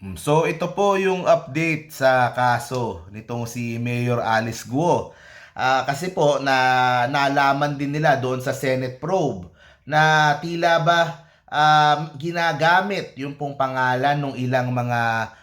Mm, So ito po yung update sa kaso nitong si Mayor Alice Guo. Ah, kasi po na nalaman din nila doon sa Senate probe na tila ba um, ginagamit yung pong pangalan ng ilang mga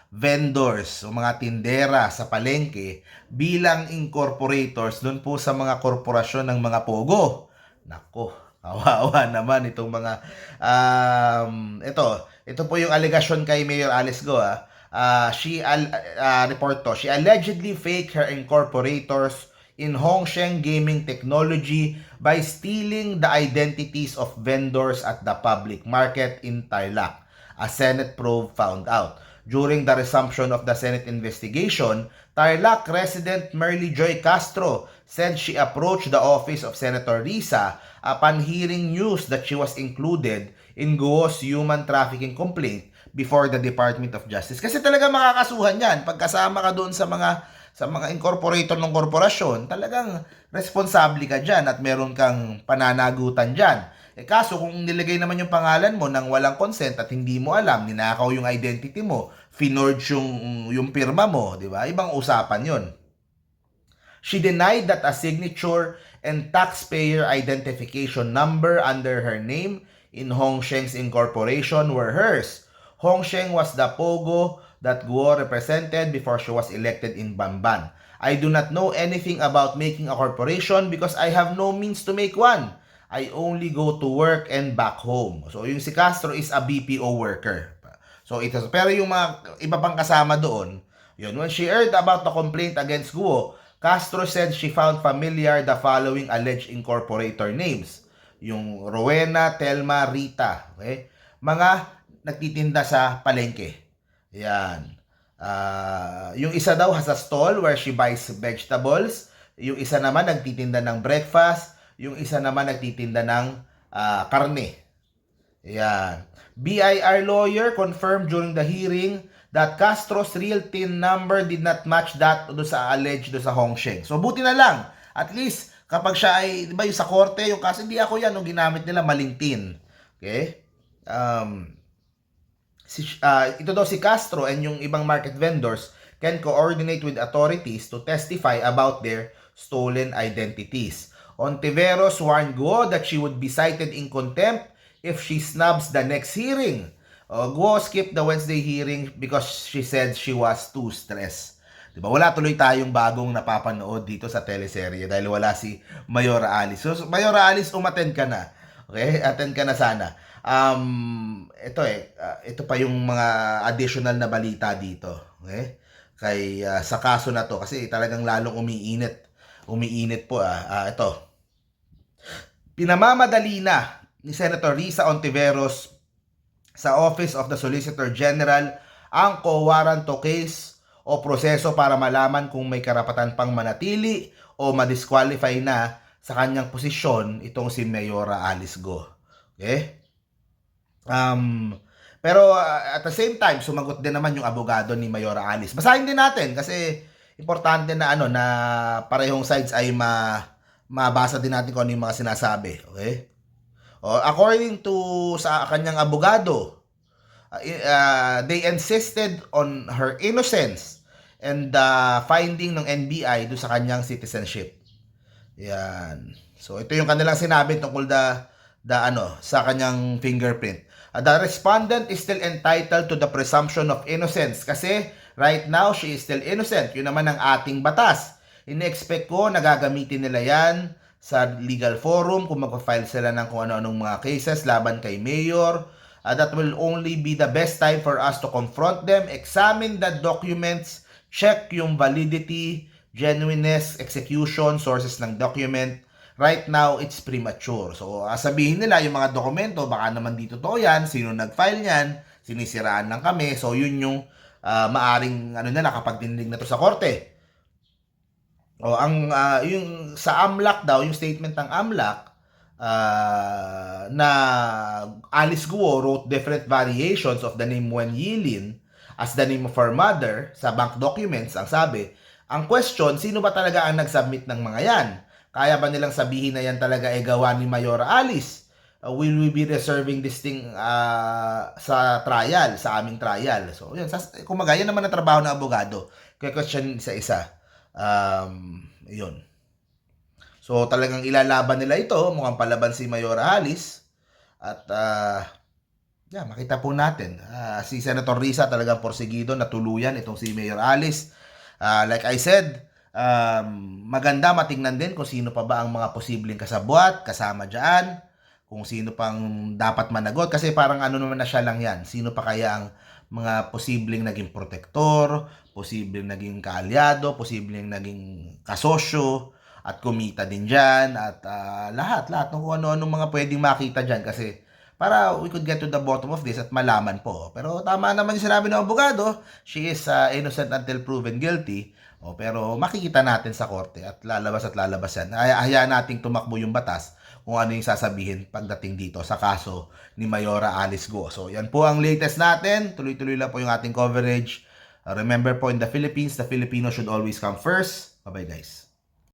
vendors o mga tindera sa palengke bilang incorporators doon po sa mga korporasyon ng mga pogo. Nako, kawawa naman itong mga um, ito, ito po yung allegation kay Mayor Alice Go ah. Ah, she al- ah, report to, she allegedly faked her incorporators in Hongsheng Gaming Technology by stealing the identities of vendors at the public market in Tarlac. A Senate probe found out. During the resumption of the Senate investigation, Tarlac resident Merly Joy Castro said she approached the office of Senator Risa upon hearing news that she was included in Guo's human trafficking complaint before the Department of Justice. Kasi talaga makakasuhan yan. Pagkasama ka doon sa mga sa mga incorporator ng korporasyon, talagang responsable ka dyan at meron kang pananagutan dyan. Eh kaso kung nilagay naman yung pangalan mo nang walang consent at hindi mo alam, ninakaw yung identity mo, finorge yung, yung pirma mo, di ba? Ibang usapan yon. She denied that a signature and taxpayer identification number under her name in Hongsheng's incorporation were hers. Hongsheng was the pogo that Guo represented before she was elected in Bamban. I do not know anything about making a corporation because I have no means to make one. I only go to work and back home. So yung si Castro is a BPO worker. So ito pero yung mga iba pang kasama doon, yun when she heard about the complaint against Guo, Castro said she found familiar the following alleged incorporator names. Yung Rowena, Telma, Rita. Okay? Mga nagtitinda sa palengke. Yan. Ah, yung isa daw has a stall where she buys vegetables. Yung isa naman nagtitinda ng breakfast. Yung isa naman nagtitinda ng ah, karne. Yan. BIR lawyer confirmed during the hearing that Castro's real TIN number did not match that do sa alleged do sa Hongsheng. So buti na lang. At least kapag siya ay, di ba yung sa korte, yung kaso hindi ako yan, nung ginamit nila maling TIN. Okay? Um, si, ah, ito daw si Castro and yung ibang market vendors can coordinate with authorities to testify about their stolen identities. Ontiveros warned Guo that she would be cited in contempt if she snubs the next hearing. Uh, Guo skipped the Wednesday hearing because she said she was too stressed. Diba? Wala tuloy tayong bagong napapanood dito sa teleserye dahil wala si Mayora Alice. So, Mayora Alice, umattend ka na. Okay? Attend ka na sana. Um, ito eh, ah, ito pa yung mga additional na balita dito. Okay? Kay ah, sa kaso na to kasi talagang lalong umiinit. Umiinit po ah. Ah, ito. Pinamamadali na ni Senator Risa Ontiveros sa Office of the Solicitor General ang co-warranto case o proseso para malaman kung may karapatan pang manatili o madisqualify na sa kanyang posisyon itong si Mayora Alice Go. Okay? Um, pero uh, at the same time, sumagot din naman yung abogado ni Mayora Alice. Basahin din natin kasi importante na ano na parehong sides ay ma mabasa din natin kung ano yung mga sinasabi. Okay? O, according to sa kanyang abogado, uh, uh, they insisted on her innocence and the finding ng NBI do sa kanyang citizenship. Yan. So ito yung kanilang sinabi tungkol da da ano sa kanyang fingerprint. Uh, the respondent is still entitled to the presumption of innocence kasi right now she is still innocent. Yun naman ang ating batas. Ine-expect ko na gagamitin nila yan sa legal forum kung magpa-file sila ng kung ano-anong mga cases laban kay Mayor. Uh, that will only be the best time for us to confront them, examine the documents, check yung validity, genuineness, execution, sources ng document. Right now, it's premature. So, sabihin nila yung mga dokumento, baka naman dito to yan, sino nag-file yan, sinisiraan lang kami. So, yun yung uh, maaring ano na kapag dinilig na to sa korte. O ang ah, yung sa AMLAC daw, yung statement ng AMLAC ah, na Alice Guo wrote different variations of the name Wen Yilin as the name of her mother sa bank documents ang sabi. Ang question, sino ba talaga ang nag-submit ng mga yan? Kaya ba nilang sabihin na yan talaga ay gawa ni Mayora Alice? uh, will we be reserving this thing uh, sa trial, sa aming trial. So, yun. Sas, kumaga, yan naman ang trabaho ng abogado. Kaya question isa-isa. Um, yun. So, talagang ilalaban nila ito. Mukhang palaban si Mayora Alice. At, uh, yeah, makita po natin. Ah, si Senator Risa talagang porsigido na tuluyan itong si Mayor Alice. Ah, like I said, um, maganda matingnan din kung sino pa ba ang mga posibleng kasabwat, kasama dyan, kung sino pang dapat managot. Kasi parang ano naman na siya lang yan. Sino pa kaya ang mga posibleng naging protektor, posibleng naging kaalyado, posibleng naging kasosyo, at kumita din dyan, at ah, lahat, lahat ng kung ano-ano mga pwedeng makita dyan kasi para we could get to the bottom of this at malaman po. Pero tama naman yung sinabi ng abogado, she is uh, innocent until proven guilty. O, pero makikita natin sa korte at lalabas at lalabas yan. Ay, hayaan nating tumakbo yung batas kung ano yung sasabihin pagdating dito sa kaso ni Mayora Alice Go. So, yan po ang latest natin. Tuloy-tuloy lang po yung ating coverage. Remember po, in the Philippines, the Filipino should always come first. Bye-bye guys.